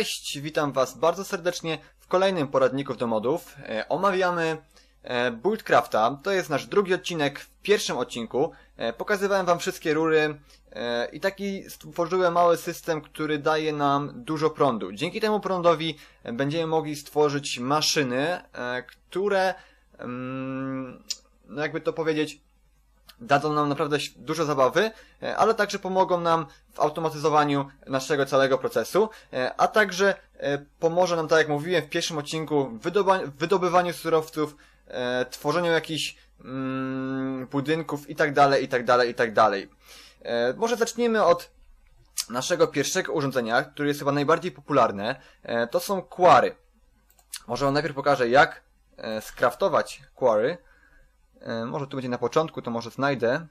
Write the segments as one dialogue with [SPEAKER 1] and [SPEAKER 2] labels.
[SPEAKER 1] Cześć, witam Was bardzo serdecznie w kolejnym poradniku do modów. E, omawiamy e, Buildcrafta. To jest nasz drugi odcinek. W pierwszym odcinku e, pokazywałem Wam wszystkie rury i taki stworzyłem mały system, który daje nam dużo prądu. Dzięki temu prądowi będziemy mogli stworzyć maszyny, które, mm, no jakby to powiedzieć, dadzą nam naprawdę dużo zabawy, e, ale także pomogą nam w automatyzowaniu naszego całego procesu, e, a także e, pomoże nam, tak jak mówiłem w pierwszym odcinku, w wydobywaniu surowców, tworzeniu jakichś mm, budynków i tak dalej, i tak dalej, i tak dalej. Może zacznijmy od naszego pierwszego urządzenia, które jest chyba najbardziej popularne. To są quarry. Może najpierw pokażę, jak skraftować quarry. E, Może tu będzie na początku, to może znajdę.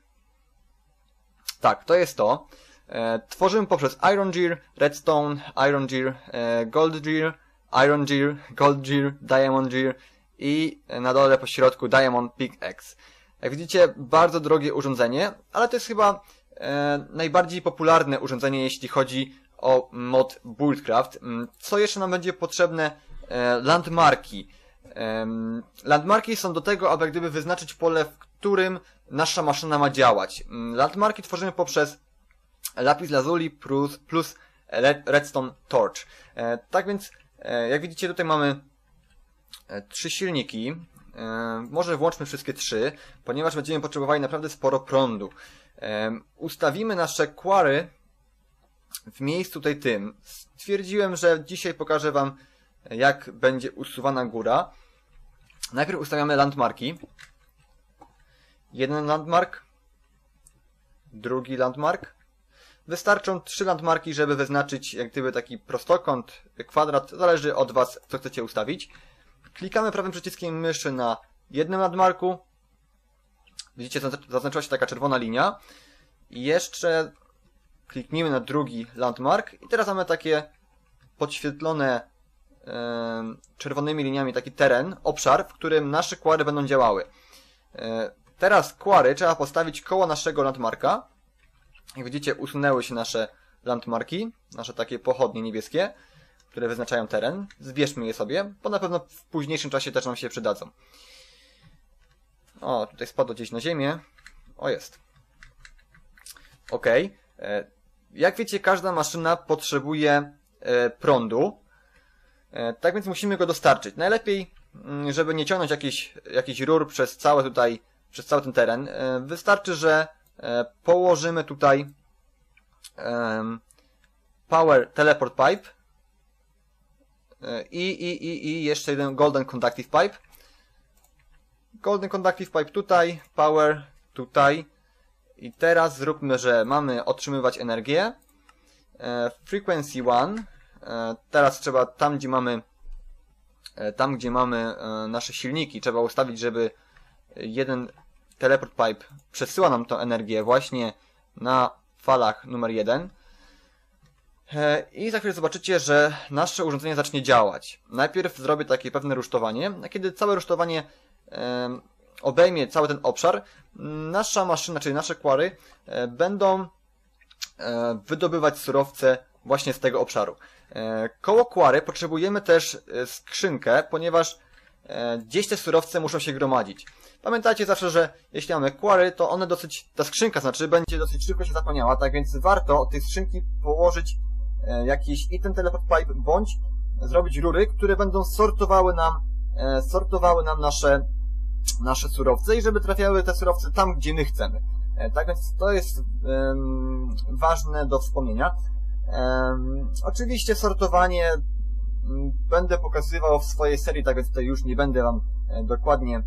[SPEAKER 1] Tak, to jest to. E, Tworzymy poprzez Iron Gear, Redstone, Iron Gear, e, Gold Gear, Iron Gear, Gold Gear, Diamond Gear i na dole po środku Diamond Pickaxe. Jak widzicie, bardzo drogie urządzenie, ale to jest chyba najbardziej popularne urządzenie, jeśli chodzi o mod Buildcraft. Mm, Co jeszcze nam będzie potrzebne? Landmarki. Landmarki są do tego, aby gdyby wyznaczyć pole, w którym nasza maszyna ma działać. Mm, Landmarki tworzymy poprzez lapis lazuli plus, plus red- redstone torch. E, tak więc, e, jak widzicie, tutaj mamy e, trzy silniki. Może włączmy wszystkie trzy, ponieważ będziemy potrzebowali naprawdę sporo prądu. Ustawimy nasze quarry w miejscu tutaj tym. Stwierdziłem, że dzisiaj pokażę Wam, jak będzie usuwana góra. Najpierw ustawiamy landmarki. Jeden landmark. Drugi landmark. Wystarczą trzy landmarki, żeby wyznaczyć jak gdyby taki prostokąt, kwadrat. Zależy od Was, co chcecie ustawić. Klikamy prawym przyciskiem myszy na jednym landmarku. Widzicie, zazn- zaznaczyła się taka czerwona linia. I jeszcze kliknijmy na drugi landmark. I teraz mamy takie podświetlone czerwonymi liniami taki teren, obszar, w którym nasze kwary będą działały. E, Teraz kwary trzeba postawić koło naszego landmarka. Jak widzicie, usunęły się nasze landmarki, nasze takie pochodnie niebieskie, które wyznaczają teren. Zbierzmy je sobie, bo na pewno w późniejszym czasie też nam się przydadzą. O, tutaj spadło gdzieś na ziemię. O, jest. Ok. Jak wiecie, każda maszyna potrzebuje e, prądu. E, Tak więc musimy go dostarczyć. Najlepiej, mm, żeby nie ciągnąć jakiś, jakiś rur przez cały tutaj, przez cały ten teren, e, wystarczy, że e, położymy tutaj Power Teleport Pipe i, i, i, i jeszcze jeden Golden Conductive Pipe. Golden Conductive Pipe tutaj, Power tutaj. I teraz zróbmy, że mamy otrzymywać energię. Frequency 1 E, Teraz trzeba tam, gdzie mamy e, tam, gdzie mamy e, nasze silniki, trzeba ustawić, żeby jeden teleport pipe przesyła nam tą energię właśnie na falach numer 1. I za chwilę zobaczycie, że nasze urządzenie zacznie działać. Najpierw zrobię takie pewne rusztowanie, a kiedy całe rusztowanie obejmie cały ten obszar, nasza maszyna, czyli nasze kwary e, będą e, wydobywać surowce właśnie z tego obszaru. E, Koło kwary potrzebujemy też e, skrzynkę, ponieważ e, gdzieś te surowce muszą się gromadzić. Pamiętajcie zawsze, że jeśli mamy kwary, to one dosyć, ta skrzynka znaczy będzie dosyć szybko się zapełniała, tak więc warto od tej skrzynki położyć jakiś item teleport pipe, bądź zrobić rury, które będą sortowały nam, sortowały nam nasze, nasze surowce i żeby trafiały te surowce tam, gdzie my chcemy. Tak więc to jest em, ważne do wspomnienia. Oczywiście sortowanie mm, będę pokazywał w swojej serii, tak więc tutaj już nie będę Wam e, dokładnie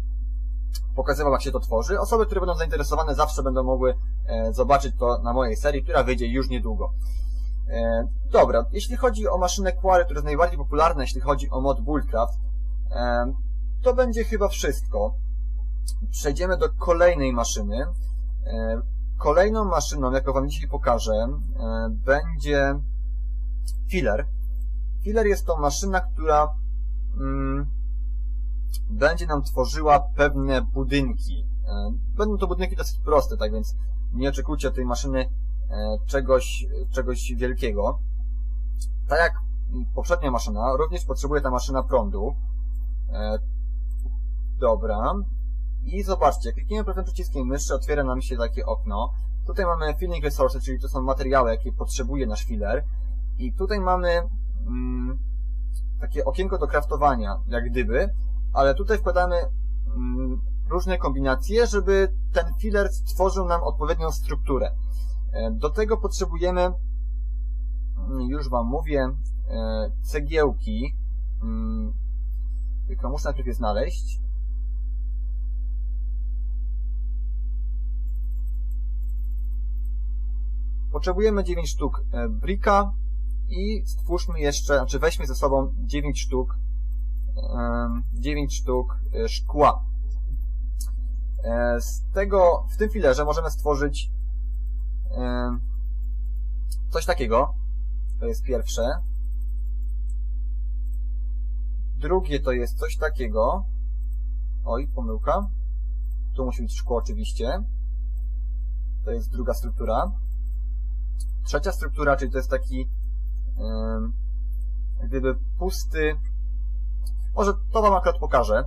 [SPEAKER 1] pokazywał, jak się to tworzy. Osoby, które będą zainteresowane, zawsze będą mogły e, zobaczyć to na mojej serii, która wyjdzie już niedługo. E, dobra, jeśli chodzi o maszynę Quarry, która jest najbardziej popularna, jeśli chodzi o mod Buildcraft, e, to będzie chyba wszystko. Przejdziemy do kolejnej maszyny. Kolejną maszyną, jaką Wam dzisiaj pokażę, e, będzie filler. Filler jest to maszyna, która mm, będzie nam tworzyła pewne budynki. E, Będą to budynki dosyć proste, tak więc nie oczekujcie od tej maszyny e, czegoś, czegoś wielkiego. Tak jak poprzednia maszyna, również potrzebuje ta maszyna prądu. Dobra. I zobaczcie, klikniemy prawym przyciskiem myszy, otwiera nam się takie okno. Tutaj mamy filling resources, czyli to są materiały, jakie potrzebuje nasz filler. I tutaj mamy mm, takie okienko do kraftowania, jak gdyby, ale tutaj wkładamy mm, różne kombinacje, żeby ten filler stworzył nam odpowiednią strukturę. E, do tego potrzebujemy, mm, już Wam mówię, e, cegiełki, mm, tylko muszę najpierw je znaleźć. Potrzebujemy 9 sztuk e, brika i stwórzmy jeszcze, znaczy weźmy ze sobą 9 sztuk 9 sztuk szkła. Z tego, w tym filerze możemy stworzyć coś takiego. To jest pierwsze. Drugie to jest coś takiego. Oj, pomyłka. Tu musi być szkło oczywiście. To jest druga struktura. Trzecia struktura, czyli to jest taki jak gdyby pusty może to Wam akurat pokażę,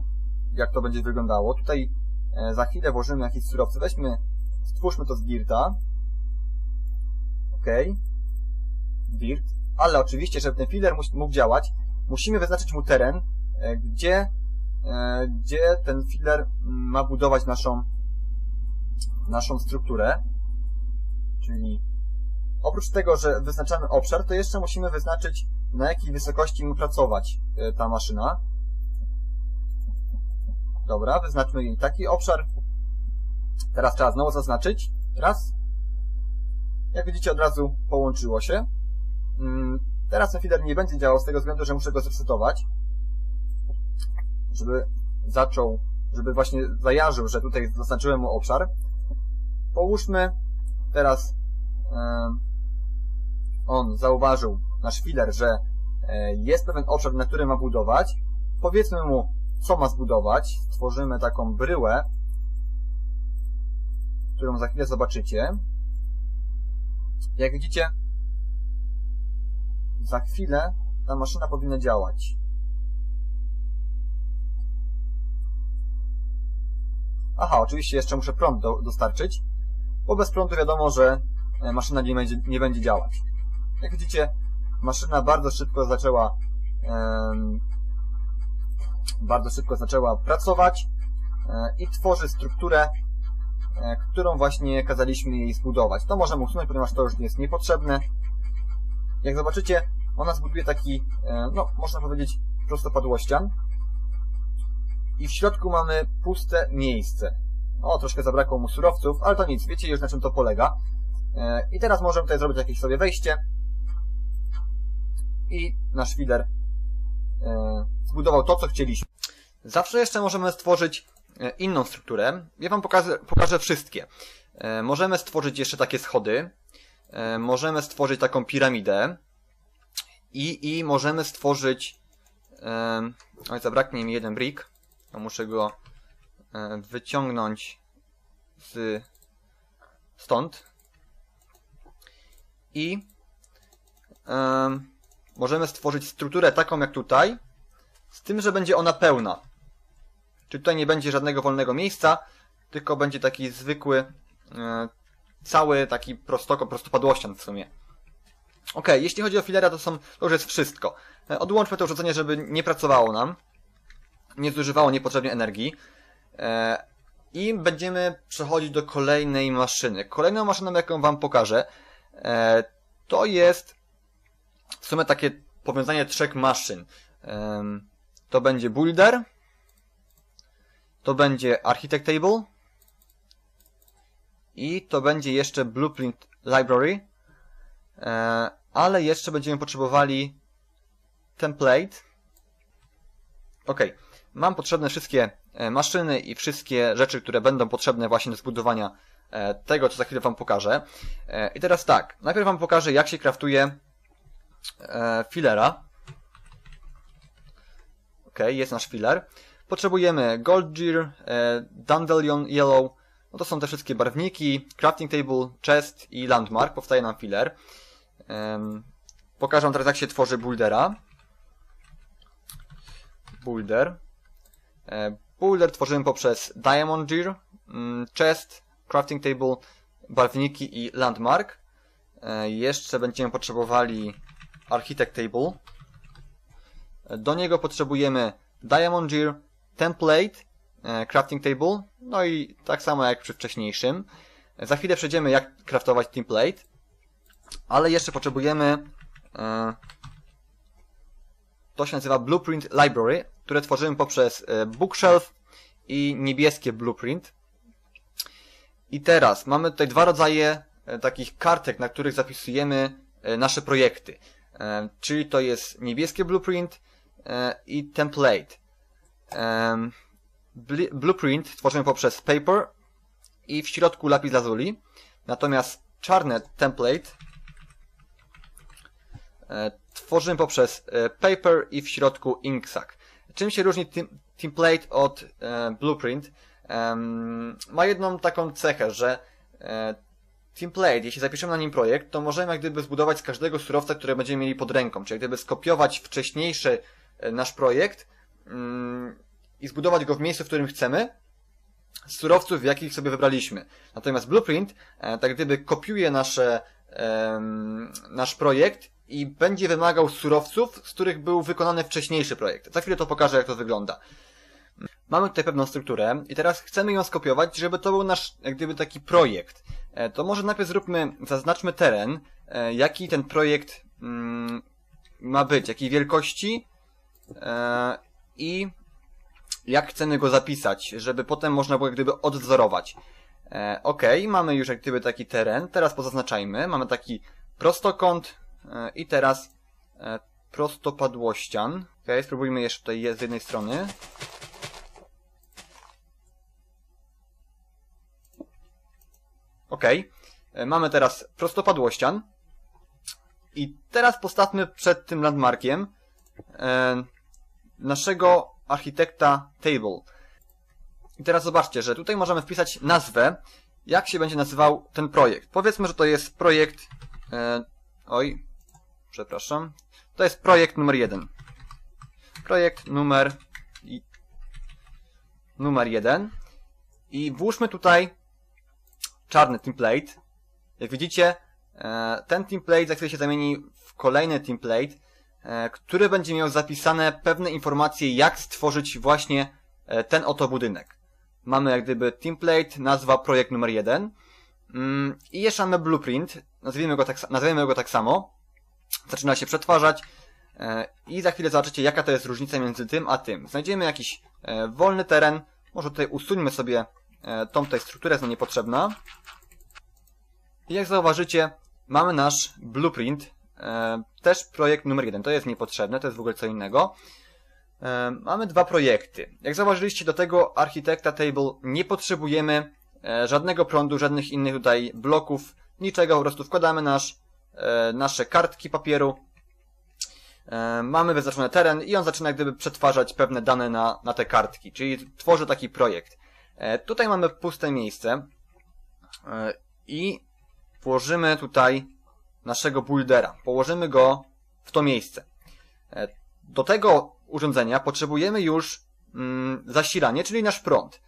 [SPEAKER 1] jak to będzie wyglądało. Tutaj e, za chwilę włożymy jakieś surowce. Weźmy, stwórzmy to z dirta. OK. Dirt. Ale oczywiście, żeby ten filler mógł działać, musimy wyznaczyć mu teren, e, gdzie, e, gdzie ten filler ma budować naszą, naszą strukturę. Czyli oprócz tego, że wyznaczamy obszar, to jeszcze musimy wyznaczyć, na jakiej wysokości ma pracować ta maszyna. Dobra, wyznaczmy jej taki obszar. Teraz trzeba znowu zaznaczyć. Raz. Jak widzicie, od razu połączyło się. Mm, teraz ten feeder nie będzie działał z tego względu, że muszę go zresetować. Żeby zaczął, żeby właśnie zajarzył, że tutaj zaznaczyłem mu obszar. Połóżmy teraz on zauważył, nasz filer, że e, jest pewien obszar, na którym ma budować. Powiedzmy mu co ma zbudować. Stworzymy taką bryłę, którą za chwilę zobaczycie. Jak widzicie, za chwilę ta maszyna powinna działać. Aha, oczywiście jeszcze muszę prąd do, dostarczyć, bo bez prądu wiadomo, że e, maszyna nie będzie, nie będzie działać. Jak widzicie, maszyna bardzo szybko zaczęła bardzo szybko zaczęła pracować e, i tworzy strukturę, e, którą właśnie kazaliśmy jej zbudować. To możemy usunąć, ponieważ to już jest niepotrzebne. Jak zobaczycie, ona zbuduje taki, e, no, można powiedzieć, prostopadłościan. I w środku mamy puste miejsce. O, troszkę zabrakło mu surowców, ale to nic, wiecie już na czym to polega. I teraz możemy tutaj zrobić jakieś sobie wejście. I nasz feeder zbudował to, co chcieliśmy. Zawsze jeszcze możemy stworzyć e, inną strukturę. Ja Wam pokażę, pokażę wszystkie. E, możemy stworzyć jeszcze takie schody. E, możemy stworzyć taką piramidę. I, i możemy stworzyć... Oj, zabraknie mi jeden brick. To muszę go wyciągnąć z stąd. I możemy stworzyć strukturę taką jak tutaj, z tym, że będzie ona pełna. Czyli tutaj nie będzie żadnego wolnego miejsca, tylko będzie taki zwykły, e, cały taki prostoko, prostopadłościan w sumie. Ok, jeśli chodzi o filera, to, są, to już jest wszystko. E, odłączmy to urządzenie, żeby nie pracowało nam, nie zużywało niepotrzebnie energii. E, I będziemy przechodzić do kolejnej maszyny. Kolejną maszyną, jaką Wam pokażę, to jest w sumie takie powiązanie trzech maszyn to będzie Builder, to będzie Architect Table i to będzie jeszcze Blueprint Library, e, ale jeszcze będziemy potrzebowali template. Ok, mam potrzebne wszystkie e, maszyny i wszystkie rzeczy, które będą potrzebne właśnie do zbudowania e, tego, co za chwilę Wam pokażę. I teraz tak, najpierw Wam pokażę, jak się kraftuje filera. Ok, jest nasz filler. Potrzebujemy Gold Gear, e, Dandelion Yellow, no to są te wszystkie barwniki, Crafting Table, Chest i Landmark, powstaje nam filler. pokażę wam teraz jak się tworzy buildera. Builder. E, Boulder tworzymy poprzez Diamond Gear, mm, Chest, Crafting Table, barwniki i Landmark. E, jeszcze będziemy potrzebowali Architect Table. E, do niego potrzebujemy Diamond Gear, Template, Crafting Table, no i tak samo jak przy wcześniejszym. Za chwilę przejdziemy jak craftować template, ale jeszcze potrzebujemy to się nazywa Blueprint Library, które tworzymy poprzez e, Bookshelf i niebieskie Blueprint. I teraz mamy tutaj dwa rodzaje e, takich kartek, na których zapisujemy e, nasze projekty. Czyli to jest niebieskie Blueprint i Template. Blueprint tworzymy poprzez Paper i w środku lapis lazuli. Natomiast czarne Template tworzymy poprzez e, paper i w środku inksac. Czym się różni template od e, blueprint? ma jedną taką cechę, że e, template, jeśli zapiszemy na nim projekt, to możemy jak gdyby zbudować z każdego surowca, który będziemy mieli pod ręką, czyli jak gdyby skopiować wcześniejszy nasz projekt mm, i zbudować go w miejscu, w którym chcemy, z surowców, jakich sobie wybraliśmy. Natomiast Blueprint, tak gdyby kopiuje nasze, nasz projekt i będzie wymagał surowców, z których był wykonany wcześniejszy projekt. Za chwilę to pokażę, jak to wygląda. Mamy tutaj pewną strukturę i teraz chcemy ją skopiować, żeby to był nasz, jak gdyby taki projekt. E, to może najpierw zróbmy, zaznaczmy teren, e, jaki ten projekt mm, ma być, jakiej wielkości e, i jak chcemy go zapisać, żeby potem można było jak gdyby odwzorować. Ok, mamy już jak gdyby taki teren, teraz pozaznaczajmy, mamy taki prostokąt, I teraz prostopadłościan. Ok, spróbujmy jeszcze tutaj z jednej strony. Ok, e, mamy teraz prostopadłościan. I teraz postawmy przed tym landmarkiem naszego architekta table. I teraz zobaczcie, że tutaj możemy wpisać nazwę, jak się będzie nazywał ten projekt. Powiedzmy, że to jest projekt... oj, przepraszam. To jest projekt numer jeden. Projekt numer i numer jeden. I włóżmy tutaj czarny template. Jak widzicie, e, ten template za chwilę się zamieni w kolejny template, e, który będzie miał zapisane pewne informacje, jak stworzyć właśnie e, ten oto budynek. Mamy jak gdyby template, nazwa projekt numer jeden. Mm, I jeszcze mamy blueprint, nazwijmy go tak, nazwijmy go tak samo zaczyna się przetwarzać i za chwilę zobaczycie jaka to jest różnica między tym a tym. Znajdziemy jakiś wolny teren, może tutaj usuńmy sobie tą tutaj strukturę, jest nam niepotrzebna. I jak zauważycie, mamy nasz blueprint, też projekt numer jeden. To jest niepotrzebne, to jest w ogóle co innego. Mamy dwa projekty. Jak zauważyliście, do tego architekta table nie potrzebujemy żadnego prądu, żadnych innych tutaj bloków, niczego, po prostu wkładamy nasz E, nasze kartki papieru. E, mamy wyznaczony teren i on zaczyna gdyby przetwarzać pewne dane na, na te kartki, czyli tworzy taki projekt. E, tutaj mamy puste miejsce i włożymy tutaj naszego buildera. Położymy go w to miejsce. Do tego urządzenia potrzebujemy już mm, zasilanie, czyli nasz prąd.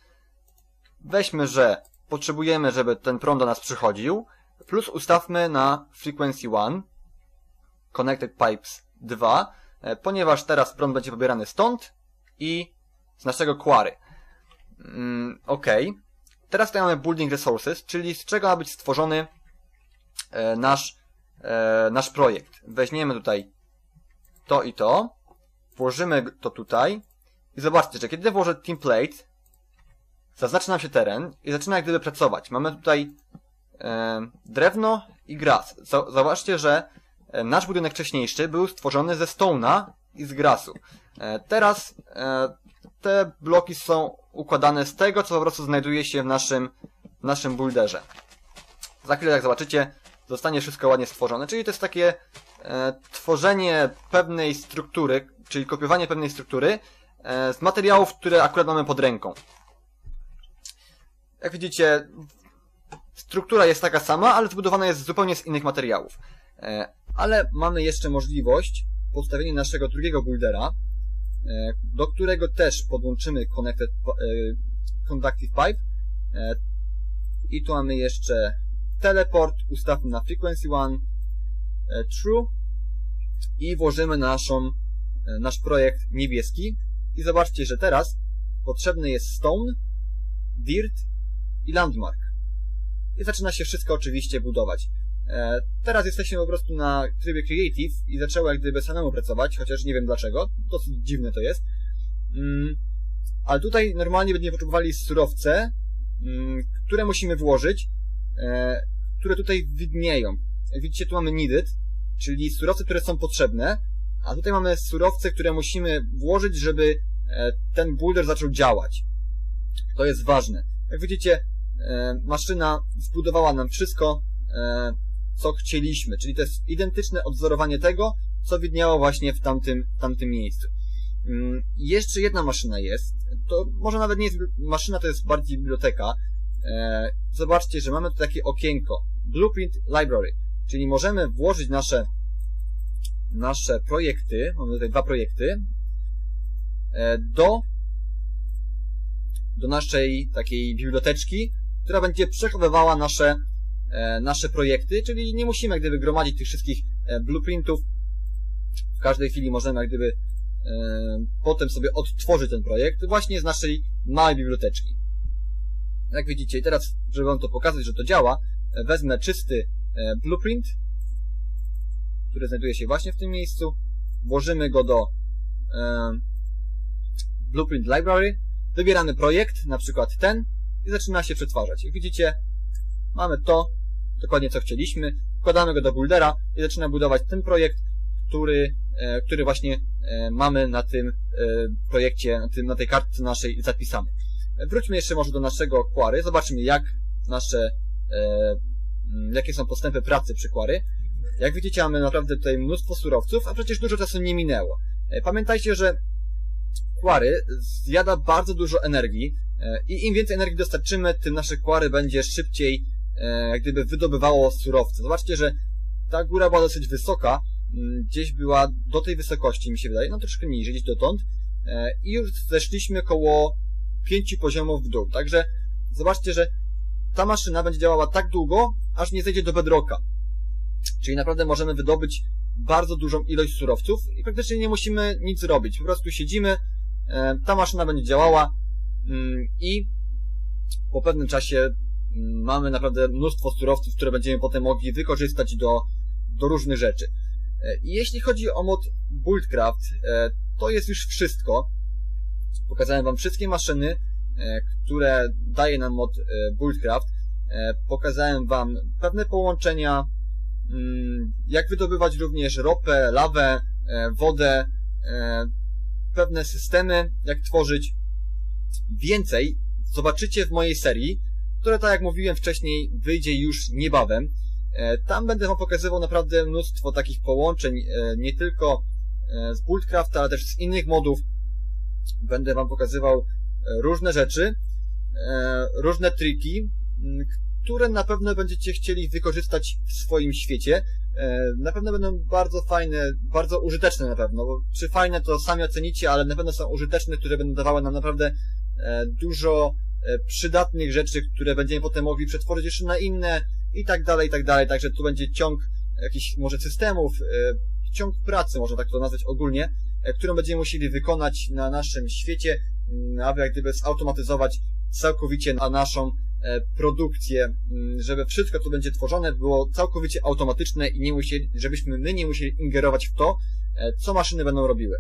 [SPEAKER 1] Weźmy, że potrzebujemy, żeby ten prąd do nas przychodził, plus ustawmy na frequency 1 connected pipes 2, e, ponieważ teraz prąd będzie pobierany stąd i z naszego query. Mm, ok. Teraz tutaj mamy building resources, czyli z czego ma być stworzony e, nasz, e, nasz projekt. Weźmiemy tutaj to i to, włożymy to tutaj i zobaczcie, że kiedy włożę template, zaznacza nam się teren i zaczyna jak gdyby pracować. Mamy tutaj e, drewno i gras. Zauważcie, że e, nasz budynek wcześniejszy był stworzony ze stone'a i z grasu. E, teraz e, te bloki są układane z tego, co po prostu znajduje się w naszym, w naszym builderze. Za chwilę, jak zobaczycie, zostanie wszystko ładnie stworzone. Czyli to jest takie e, tworzenie pewnej struktury, czyli kopiowanie pewnej struktury e, z materiałów, które akurat mamy pod ręką. Jak widzicie, struktura jest taka sama, ale zbudowana jest zupełnie z innych materiałów. E, ale mamy jeszcze możliwość postawienia naszego drugiego buildera, do którego też podłączymy connected, e, conductive pipe e, i tu mamy jeszcze teleport, ustawmy na frequency 1 true i włożymy naszą, nasz projekt niebieski i zobaczcie, że teraz potrzebny jest stone, dirt i landmark. I zaczyna się wszystko oczywiście budować. E, teraz jesteśmy po prostu na trybie Creative i zaczęło jak gdyby samemu pracować, chociaż nie wiem dlaczego. Dosyć dziwne to jest. Mm, ale tutaj normalnie będziemy potrzebowali surowce, mm, które musimy włożyć, e, które tutaj widnieją. Jak widzicie, tu mamy needed, czyli surowce, które są potrzebne, a tutaj mamy surowce, które musimy włożyć, żeby e, ten boulder zaczął działać. To jest ważne. Jak widzicie, maszyna zbudowała nam wszystko, co chcieliśmy, czyli to jest identyczne odwzorowanie tego, co widniało właśnie w tamtym, tamtym miejscu. Mm, jeszcze jedna maszyna jest, to może nawet nie jest maszyna, to jest bardziej biblioteka. E, zobaczcie, że mamy tu takie okienko, Blueprint Library, czyli możemy włożyć nasze, nasze projekty, mamy tutaj dwa projekty, e, do, do naszej takiej biblioteczki, która będzie przechowywała nasze nasze projekty, czyli nie musimy jak gdyby gromadzić tych wszystkich e, blueprintów. W każdej chwili możemy jak gdyby e, potem sobie odtworzyć ten projekt właśnie z naszej małej biblioteczki. Jak widzicie, i teraz, żeby wam to pokazać, że to działa, wezmę czysty blueprint, który znajduje się właśnie w tym miejscu, włożymy go do blueprint library, wybieramy projekt, na przykład ten, i zaczyna się przetwarzać. Jak widzicie, mamy to, dokładnie co chcieliśmy, wkładamy go do buildera i zaczyna budować ten projekt, który, e, który właśnie e, mamy na tym e, projekcie, na, tym, na tej kartce naszej zapisany. Wróćmy jeszcze może do naszego Quary, zobaczymy jak nasze, jakie są postępy pracy przy Quary. Jak widzicie mamy naprawdę tutaj mnóstwo surowców, a przecież dużo czasu nie minęło. Pamiętajcie, że Quary zjada bardzo dużo energii i im więcej energii dostarczymy, tym nasze Quary będzie szybciej E, jak gdyby wydobywało surowce. Zobaczcie, że ta góra była dosyć wysoka, mm, gdzieś była do tej wysokości, mi się wydaje, no troszkę niżej, gdzieś dotąd e, i już zeszliśmy koło pięciu poziomów w dół. Także zobaczcie, że ta maszyna będzie działała tak długo, aż nie zejdzie do bedrocka. Czyli naprawdę możemy wydobyć bardzo dużą ilość surowców i praktycznie nie musimy nic robić. Po prostu siedzimy, e, ta maszyna będzie działała mm, i po pewnym czasie mamy naprawdę mnóstwo surowców, które będziemy potem mogli wykorzystać do, do różnych rzeczy. E, jeśli chodzi o mod Buildcraft, e, to jest już wszystko. Pokazałem Wam wszystkie maszyny, e, które daje nam mod Buildcraft. Pokazałem Wam pewne połączenia, mm, jak wydobywać również ropę, lawę, wodę, pewne systemy, jak tworzyć. Więcej zobaczycie w mojej serii, które, tak jak mówiłem wcześniej, wyjdzie już niebawem. E, tam będę Wam pokazywał naprawdę mnóstwo takich połączeń, e, nie tylko e, z Buildcrafta, ale też z innych modów. Będę Wam pokazywał różne rzeczy, różne triki, które na pewno będziecie chcieli wykorzystać w swoim świecie. Na pewno będą bardzo fajne, bardzo użyteczne na pewno. Czy fajne to sami ocenicie, ale na pewno są użyteczne, które będą dawały nam naprawdę dużo przydatnych rzeczy, które będziemy potem mogli przetworzyć jeszcze na inne i tak dalej, i tak dalej. Także tu będzie ciąg jakichś może systemów, e, ciąg pracy, można tak to nazwać ogólnie, e, którą będziemy musieli wykonać na naszym świecie, mm, aby jak gdyby zautomatyzować całkowicie na naszą produkcję, mm, żeby wszystko, co będzie tworzone, było całkowicie automatyczne i nie musieli, żebyśmy my nie musieli ingerować w to, co maszyny będą robiły.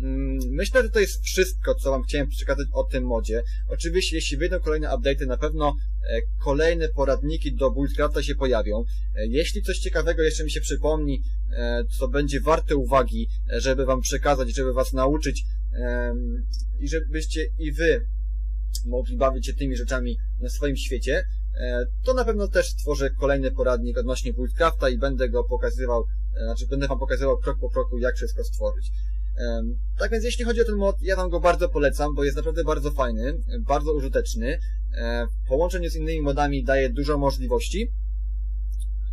[SPEAKER 1] Mm, myślę, że to jest wszystko, co Wam chciałem przekazać o tym modzie. Oczywiście, jeśli wyjdą kolejne update'y, na pewno e, kolejne poradniki do Buildcrafta się pojawią. E, jeśli coś ciekawego jeszcze mi się przypomni, e, co będzie warte uwagi, żeby Wam przekazać, żeby Was nauczyć i żebyście i Wy mogli bawić się tymi rzeczami na swoim świecie, to na pewno też stworzę kolejny poradnik odnośnie Buildcrafta i będę go pokazywał, znaczy będę Wam pokazywał krok po kroku, jak wszystko stworzyć. Tak więc jeśli chodzi o ten mod, ja Wam go bardzo polecam, bo jest naprawdę bardzo fajny, bardzo użyteczny. W połączeniu z innymi modami daje dużo możliwości,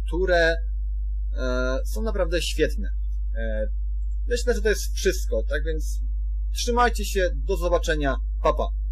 [SPEAKER 1] które e, są naprawdę świetne. E, myślę, że to jest wszystko, tak więc trzymajcie się, do zobaczenia, papa. Pa.